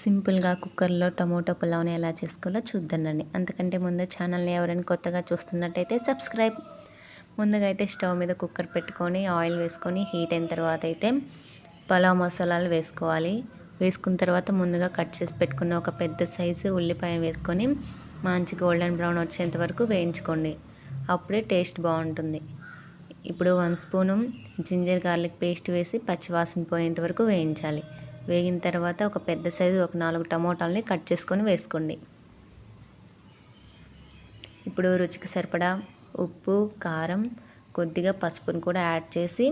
సింపుల్గా కుక్కర్లో టమోటో పులావ్ని ఎలా చేసుకోవాలో చూద్దానండి అంతకంటే ముందు ఛానల్ని ఎవరైనా కొత్తగా చూస్తున్నట్టయితే సబ్స్క్రైబ్. ముందుగా అయితే స్టవ్ మీద కుక్కర్ పెట్టుకొని ఆయిల్ వేసుకొని హీట్ అయిన తర్వాత అయితే పలావ్ మసాలాలు వేసుకోవాలి. వేసుకున్న తర్వాత ముందుగా కట్ చేసి పెట్టుకున్న ఒక పెద్ద సైజు ఉల్లిపాయ వేసుకొని మంచి గోల్డెన్ బ్రౌన్ వచ్చేంత వరకు వేయించుకోండి. అప్పుడే టేస్ట్ బాగుంటుంది. ఇప్పుడు one spoon ginger garlic paste వేసి పచ్చివాసన పోయేంత వరకు వేయించాలి. వేగిన తర్వాత ఒక పెద్ద సైజు ఒక నాలుగు టమోటాలని కట్ చేసుకొని వేసుకోండి. ఇప్పుడు రుచికి సరిపడా ఉప్పు కారం కొద్దిగా పసుపును కూడా యాడ్ చేసి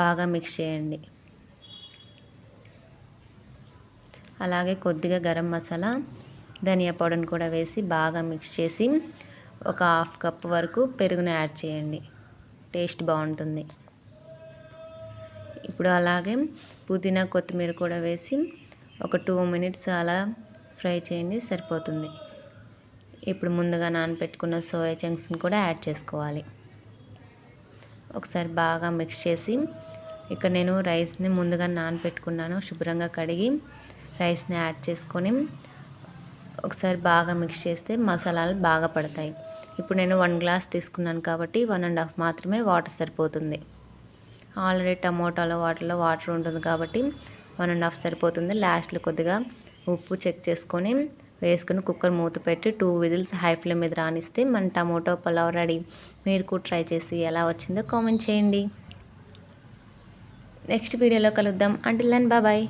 బాగా మిక్స్ చేయండి. అలాగే కొద్దిగా గరం మసాలా ధనియా పౌడర్ని కూడా వేసి బాగా మిక్స్ చేసి ఒక హాఫ్ కప్ వరకు పెరుగును యాడ్ చేయండి. టేస్ట్ బాగుంటుంది. ఇప్పుడు అలాగే పుదీనా కొత్తిమీర కూడా వేసి ఒక టూ మినిట్స్ అలా ఫ్రై చేయండి సరిపోతుంది. ఇప్పుడు ముందుగా నానబెట్టుకున్న సోయా చంక్స్ని కూడా యాడ్ చేసుకోవాలి. ఒకసారి బాగా మిక్స్ చేసి ఇక్కడ నేను రైస్ని ముందుగా నానబెట్టుకున్నాను శుభ్రంగా కడిగి రైస్ని యాడ్ చేసుకొని ఒకసారి బాగా మిక్స్ చేస్తే మసాలాలు బాగా పడతాయి. ఇప్పుడు నేను వన్ గ్లాస్ తీసుకున్నాను కాబట్టి వన్ అండ్ హాఫ్ మాత్రమే వాటర్ సరిపోతుంది. ఆల్రెడీ టమోటాలో వాటర్లో వాటర్ ఉంటుంది కాబట్టి వన్ అండ్ హాఫ్ సరిపోతుంది. లాస్ట్లో కొద్దిగా ఉప్పు చెక్ చేసుకొని వేసుకుని కుక్కర్ మూత పెట్టి టూ విజిల్స్ హై ఫ్లేమ్ మీద రానిస్తే మన టమోటో పలావ్ రెడీ. మీరు కూడా ట్రై చేసి ఎలా వచ్చిందో కామెంట్ చేయండి. నెక్స్ట్ వీడియోలో కలుద్దాం. Until then bye